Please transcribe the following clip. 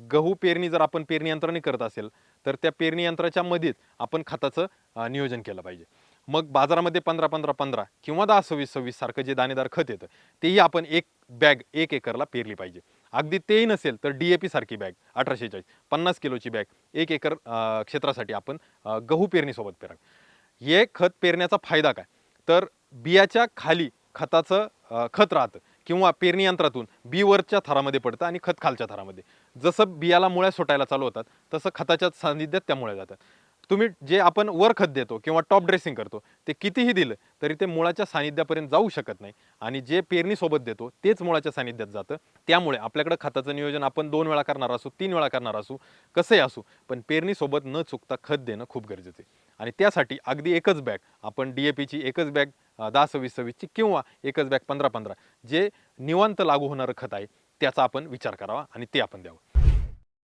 गहू पेरणी जर आपण पेरणी यंत्राने करत असेल तर त्या पेरणी यंत्राच्या मध्येच आपण खताचं नियोजन केलं पाहिजे. मग बाजारामध्ये पंधरा पंधरा पंधरा किंवा दहा सव्वीस सव्वीस सारखं जे दाणेदार खत येतं तेही आपण एक बॅग एक एकरला पेरली पाहिजे. अगदी तेही नसेल तर डी ए पी सारखी बॅग अठराशे चाळीस पन्नास किलोची बॅग एक एकर क्षेत्रासाठी आपण गहू पेरणीसोबत पेरा हे खत पेरण्याचा फायदा काय? तर बियाच्या खाली खताचं खत राहतं. किंवा पेरणी यंत्रातून बी वरच्या थरामध्ये पडतं आणि खत खालच्या थरामध्ये. जसं बियाला मुळ्या सुटायला चालू होतात तसं खताच्या सानिध्यात त्या मुळ्या जातात. तुम्ही जे आपण वर खत देतो किंवा टॉप ड्रेसिंग करतो ते कितीही दिलं तरी ते मुळाच्या सानिध्यापर्यंत जाऊ शकत नाही. आणि जे पेरणीसोबत देतो तेच मुळाच्या सानिध्यात जातं. त्यामुळे आपल्याकडं खताचं नियोजन आपण दोन वेळा करणार असू तीन वेळा करणार असू कसंही असू पण पेरणीसोबत न चुकता खत देणं खूप गरजेचं आहे. आणि त्यासाठी अगदी एकच बॅग आपण डी ए पीची एकच बॅग दहा सव्वीस सव्वीसची किंवा एकच बॅग पंधरा पंधरा जे निवांत लागू होणारं खत आहे त्याचा आपण विचार करावा आणि ते आपण द्यावं.